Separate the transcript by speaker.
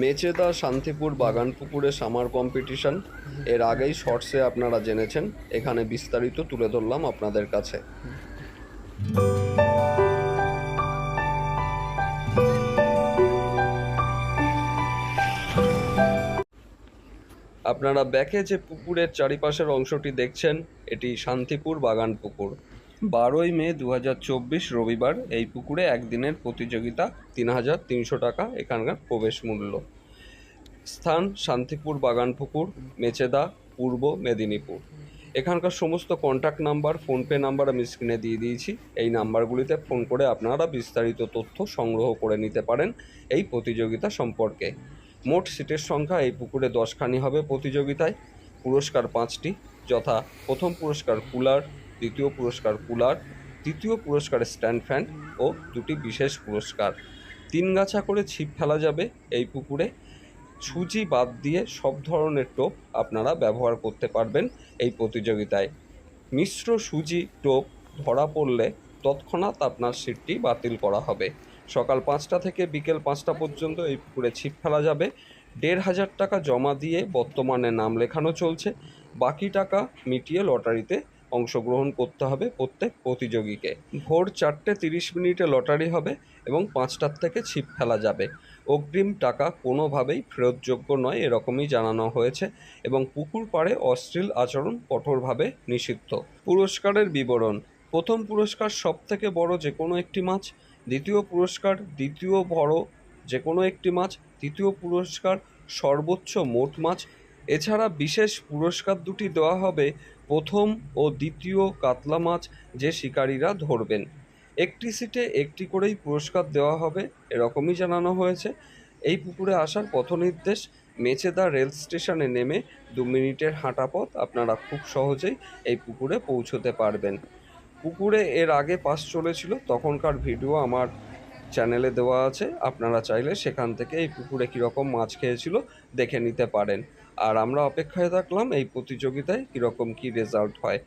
Speaker 1: মেচেদা শান্তিপুর বাগান পুকুরে summer competition. এর আগেই শর্টসে আপনারা জেনেছেন, এখানে বিস্তারিত তুলে ধরলাম আপনাদের কাছে। আপনারা ব্যাকে যে পুকুরের চারিপাশের অংশটি দেখছেন, এটি শান্তিপুর বাগান পুকুর বারোই মে দু হাজার চব্বিশ রবিবার এই পুকুরে একদিনের প্রতিযোগিতা তিন হাজার তিনশো টাকা, এখানকার প্রবেশ মূল্য। স্থান শান্তিপুর বাগান পুকুর, মেচেদা পূর্ব মেদিনীপুর। এখানকার সমস্ত কন্ট্যাক্ট নাম্বার ফোনপে নাম্বার আমি স্ক্রিনে দিয়ে দিয়েছি। এই নাম্বারগুলিতে ফোন করে আপনারা বিস্তারিত তথ্য সংগ্রহ করে নিতে পারেন এই প্রতিযোগিতা সম্পর্কে। মোট সিটের সংখ্যা এই পুকুরে দশখানি হবে প্রতিযোগিতায়। পুরস্কার পাঁচটি, যথা প্রথম পুরস্কার কুলার দ্বিতীয় পুরস্কার কুলার, তৃতীয় পুরস্কার স্ট্যান্ড ফ্যান ও দুটি বিশেষ পুরস্কার। তিন গাছা করে ছিপ ফেলা যাবে এই পুকুরে। সুজি বাদ দিয়ে সব ধরনের টোপ আপনারা ব্যবহার করতে পারবেন এই প্রতিযোগিতায়। মিশ্র সুজি টোপ ধরা পড়লে তৎক্ষণাৎ আপনার সিটটি বাতিল করা হবে। সকাল পাঁচটা থেকে বিকেল পাঁচটা পর্যন্ত এই পুকুরে ছিপ ফেলা যাবে। দেড় হাজার টাকা জমা দিয়ে বর্তমানে নাম লেখানো চলছে। বাকি টাকা মিটিয়ে লটারিতে অংশগ্রহণ করতে হবে প্রত্যেক প্রতিযোগীকে। ভোর চারটে তিরিশ মিনিটে লটারি হবে এবং পাঁচটার থেকে ছিপ ফেলা যাবে। অগ্রিম টাকা কোনোভাবেই ফেরতযোগ্য নয়, এরকমই জানানো হয়েছে এবং পুকুর পাড়ে অশ্লীল আচরণ কঠোরভাবে নিষিদ্ধ। পুরস্কারের বিবরণ। প্রথম পুরস্কার সব থেকে বড় যে কোনো একটি মাছ, দ্বিতীয় পুরস্কার দ্বিতীয় বড় যে কোনো একটি মাছ, তৃতীয় পুরস্কার সর্বোচ্চ মোট মাছ এছাড়া বিশেষ পুরস্কার দুটি দেওয়া হবে, প্রথম ও দ্বিতীয় কাতলা মাছ যে শিকারীরা ধরবেন। একটি সিটে একটি করেই পুরস্কার দেওয়া হবে, এরকমই জানানো হয়েছে। এই পুকুরে আসার পথ নির্দেশ মেচেদা রেল স্টেশনে নেমে দু মিনিটের হাঁটা পথ আপনারা খুব সহজেই এই পুকুরে পৌঁছতে পারবেন। পুকুরে এর আগে পাস চলেছিল, তখনকার ভিডিও আমার চ্যানেলে দেওয়া আছে। আপনারা চাইলে সেখান থেকে এই পুকুরে কীরকম মাছ খেয়েছিল দেখে নিতে পারেন। আর আমরা অপেক্ষায় থাকলাম এই প্রতিযোগিতায় কীরকম কী রেজাল্ট হয়।